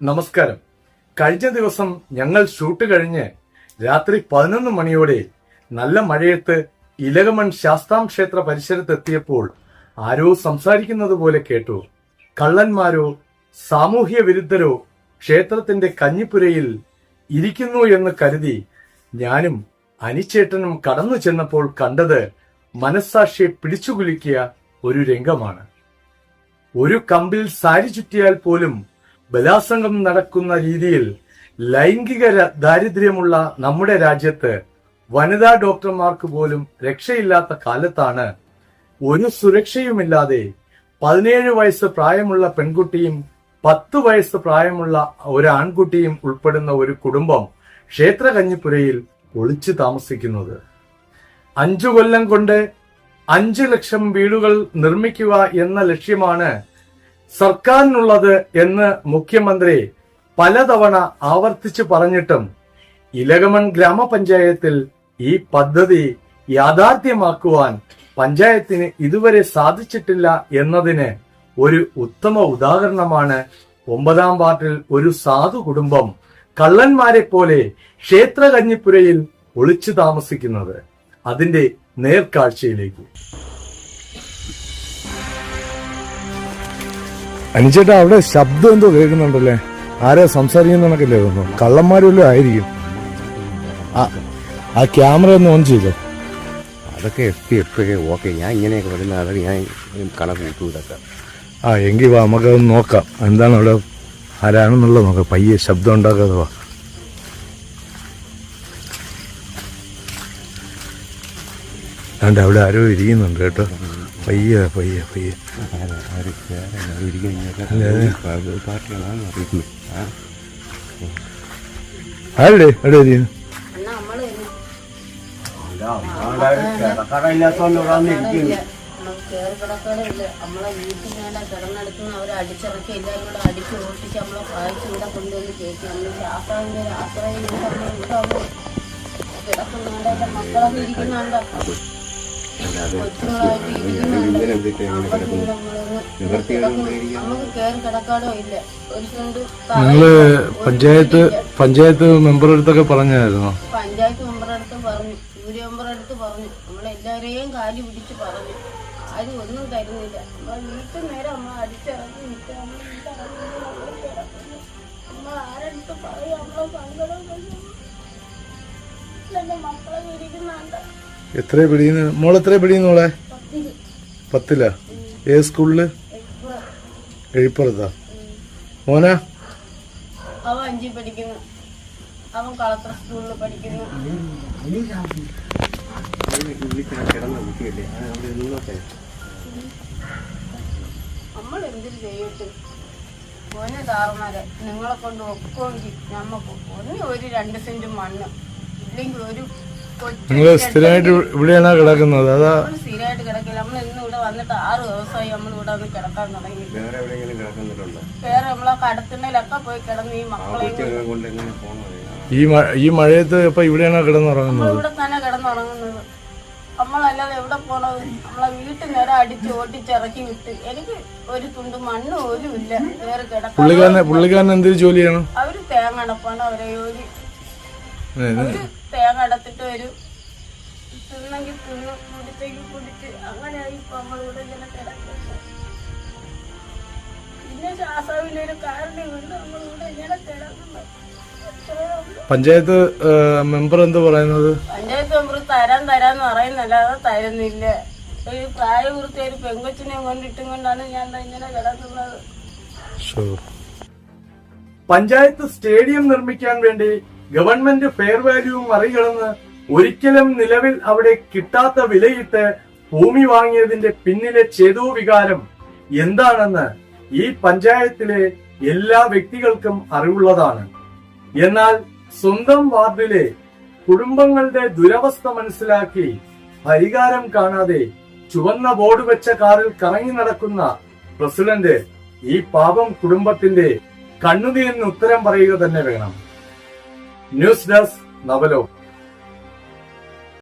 നമസ്കാരം. കഴിഞ്ഞ ദിവസം ഞങ്ങൾ ഷൂട്ട് കഴിഞ്ഞ് രാത്രി പതിനൊന്ന് മണിയോടെ നല്ല മഴയത്ത് ഇലകമൺ ശാസ്താം ക്ഷേത്ര പരിസരത്തെത്തിയപ്പോൾ ആരോ സംസാരിക്കുന്നത് പോലെ കേട്ടു. കള്ളന്മാരോ സാമൂഹ്യ വിരുദ്ധരോ ക്ഷേത്രത്തിന്റെ കഞ്ഞിപ്പുരയിൽ ഇരിക്കുന്നു എന്ന് കരുതി ഞാനും അനിച്ചേട്ടനും കടന്നു ചെന്നപ്പോൾ കണ്ടത് മനസ്സാക്ഷിയെ പിടിച്ചുകുലുക്കിയ ഒരു രംഗമാണ്. ഒരു കമ്പിൽ സാരി ചുറ്റിയാൽ പോലും ബലാസംഗം നടക്കുന്ന രീതിയിൽ ലൈംഗിക ദാരിദ്ര്യമുള്ള നമ്മുടെ രാജ്യത്ത് വനിതാ ഡോക്ടർമാർക്ക് പോലും രക്ഷയില്ലാത്ത കാലത്താണ് ഒരു സുരക്ഷയുമില്ലാതെ പതിനേഴ് വയസ്സ് പ്രായമുള്ള പെൺകുട്ടിയും പത്ത് വയസ്സ് പ്രായമുള്ള ഒരു ആൺകുട്ടിയും ഉൾപ്പെടുന്ന ഒരു കുടുംബം ക്ഷേത്ര കഞ്ഞിപ്പുരയിൽ ഒളിച്ചു താമസിക്കുന്നത്. അഞ്ചു കൊല്ലം കൊണ്ട് അഞ്ചു ലക്ഷം വീടുകൾ നിർമ്മിക്കുക എന്ന ലക്ഷ്യമാണ് സർക്കാരിനുള്ളത് എന്ന് മുഖ്യമന്ത്രി പലതവണ ആവർത്തിച്ചു പറഞ്ഞിട്ടും ഇലകമൺ ഗ്രാമപഞ്ചായത്തിൽ ഈ പദ്ധതി യാഥാർത്ഥ്യമാക്കുവാൻ പഞ്ചായത്തിന് ഇതുവരെ സാധിച്ചിട്ടില്ല എന്നതിന് ഒരു ഉത്തമ ഉദാഹരണമാണ് ഒമ്പതാം വാർഡിൽ ഒരു സാധു കുടുംബം കള്ളന്മാരെ പോലെ ക്ഷേത്ര കഞ്ഞിപ്പുരയിൽ ഒളിച്ചു താമസിക്കുന്നത്. അതിന്റെ നേർക്കാഴ്ചയിലേക്ക്. അനിച്ചേട്ടാ അവിടെ ശബ്ദം എന്തോ കേൾക്കുന്നുണ്ടല്ലേ? ആരാ തോന്നുന്നു. കള്ളന്മാരെല്ലാം ആയിരിക്കും. ആ- ആ ക്യാമറ ഒന്ന് ഓൺ ചെയ്തോ. അതൊക്കെ എഫ് എപ്പോഴേ ഓക്കെ. ഞാൻ ഇങ്ങനെയൊക്കെ വരുന്ന അതൊക്കെ ഞാൻ കണക്ക് കൂട്ടു ഇതൊക്കെ ആ എങ്കിൽ വാ നമുക്കത് നോക്കാം. എന്താണ് അവിടെ ആരാണെന്നുള്ളത് നോക്കാം. പയ്യെ ശബ്ദം ഉണ്ടാക്കാതെ വാ. അതുകൊണ്ട് അവിടെ ആരോ ഇരിക്കുന്നുണ്ട് കേട്ടോ. പയ്യെ പയ്യെ പയ്യെ. അല്ലേ എവിടെ വന്നിരിക്കുന്നു നമ്മളെ വീട്ടിൽ മേലെ കിടന്നെടുക്കുന്ന അവരെ അടിച്ചിറക്കി എല്ലാവരും കൂടെ അടിച്ചു ഓട്ടിച്ച് നമ്മളെ പായിച്ച് ഇവിടെ കൊണ്ടുവന്ന് കയറ്റി നമ്മൾ ശാസ്താവിന്റെ ആശ്രയം ഇവിടെ കിടക്കുന്നുണ്ട് മക്കളൊക്കെ ഇരിക്കുന്നുണ്ട്? ഒരു സെന്റ് നിങ്ങൾ പഞ്ചായത്ത് പഞ്ചായത്ത് മെമ്പറുടെ അടുത്തൊക്കെ പറഞ്ഞായിരുന്നോ? പഞ്ചായത്ത് മെമ്പറുടെ അടുത്ത് പറഞ്ഞു. യൂരി മെമ്പറുടെ അടുത്ത് പറഞ്ഞു. നമ്മളെല്ലാവരെയും കാലി പിടിച്ച് പറഞ്ഞു. അത് ഒന്നും തരുന്നില്ല. നമ്മൾ വീട്ടിൽ നേരെ അമ്മ അടിച്ചിറങ്ങി നിൽക്കുക നമ്മൾ ആരടുത്ത് പറയും? നമ്മളെ സങ്കടം മക്കളെ ഇരിക്കുന്നുണ്ട് എത്ര പിടിയുന്നു മോൾ എത്ര പിടിയുന്നോളെ മോളെ? പത്തിലാ. ഏത് സ്കൂളിൽ? എഴുപ്പുറത്താ. മോനാ? അവൻ പഠിക്കുന്നു. അവൻ സ്കൂളിൽ പഠിക്കുന്നു. നമ്മൾ എന്തിനു ചെയ്യട്ടെ? ഒന്നെ താറുമാരെ നിങ്ങളെ കൊണ്ട് ഒക്കെങ്കിൽ ഒന്നും ഒന്ന് ഒരു രണ്ട് സെന്റ് മണ്ണ് ഇല്ലെങ്കിൽ ഒരു നിങ്ങൾ സ്ഥിരമായിട്ട് ഇവിടെയാണ് കിടക്കുന്നത്? അതാ നമ്മൾ സ്ഥിരമായിട്ട് കിടക്കില്ല. നമ്മൾ ഇന്ന് ഇവിടെ വന്നിട്ട് ആറ് ദിവസമായി നമ്മൾ ഇവിടെ വന്ന് കിടക്കാൻ തുടങ്ങി. വേറെ എവിടെയെങ്കിലും കിടക്കുന്നുണ്ടോ? വേറെ നമ്മളെ കടത്തുന്നതിലൊക്കെ പോയി കിടന്ന് ഈ മക്കളെ ഈ ഈ മഴയത്ത് ഇപ്പൊ ഇവിടെയാണോ കിടന്നുറങ്ങുന്നത്? ഇവിടെ തന്നെ കിടന്നുറങ്ങുന്നത്. നമ്മളല്ലാതെ എവിടെ പോണത്? നമ്മളെ വീട്ടിൽ നേരെ അടിച്ച് ഓട്ടിച്ചിറക്കി വിട്ട്. എനിക്ക് ഒരു തുണ്ട് മണ്ണ് പോലും ഇല്ല. വേറെ കിടക്കാൻ പുള്ളിക്കാരൻ എന്തൊരു ജോലിയാണ്? അവർ തേങ്ങ അടപ്പാണ്. അവരെ ജോലി. തേങ്ങ അടത്തിട്ട് വരും തിന്നെങ്കിൽ തിന്ന് കുടിച്ചെങ്കിൽ കുടിച്ച് അങ്ങനെയായി ഇപ്പൊ നമ്മളിവിടെ ഇങ്ങനെ കിടക്കുന്നത്. പിന്നെ ശ്വാസവിന്റെ ഒരു കാരണം കൊണ്ട് നമ്മളിവിടെ ഇങ്ങനെ കിടക്കുന്നത് പഞ്ചായത്ത് മെമ്പർ എന്ത് പറയുന്നത്? പഞ്ചായത്ത് മെമ്പർ തരാൻ തരാന്ന് പറയുന്നല്ലാതെ തരുന്നില്ല. ഒരു പ്രായപൂർത്തി ഒരു പെങ്കൊച്ചിനെ കൊണ്ടിട്ടും കൊണ്ടാണ് ഞാൻ ഇങ്ങനെ കിടക്കുന്നത്. പഞ്ചായത്ത് സ്റ്റേഡിയം നിർമ്മിക്കാൻ വേണ്ടി ഗവൺമെന്റ് ഫെയർ വാല്യൂ മറികടന്ന് ഒരിക്കലും നിലവിൽ അവിടെ കിട്ടാത്ത വിലയിട്ട് ഭൂമി വാങ്ങിയതിന്റെ പിന്നിലെ ചേതോ വികാരം എന്താണെന്ന് ഈ പഞ്ചായത്തിലെ എല്ലാ വ്യക്തികൾക്കും അറിവുള്ളതാണ്. എന്നാൽ സ്വന്തം വാർഡിലെ കുടുംബങ്ങളുടെ ദുരവസ്ഥ മനസ്സിലാക്കി പരിഹാരം കാണാതെ ചുവന്ന ബോർഡ് വെച്ച കാറിൽ കറങ്ങി നടക്കുന്ന പ്രസിഡന്റ് ഈ പാപം കുടുംബത്തിന്റെ കണ്ണുനീരിന് ഉത്തരം പറയുക തന്നെ വേണം. News desk നവലോ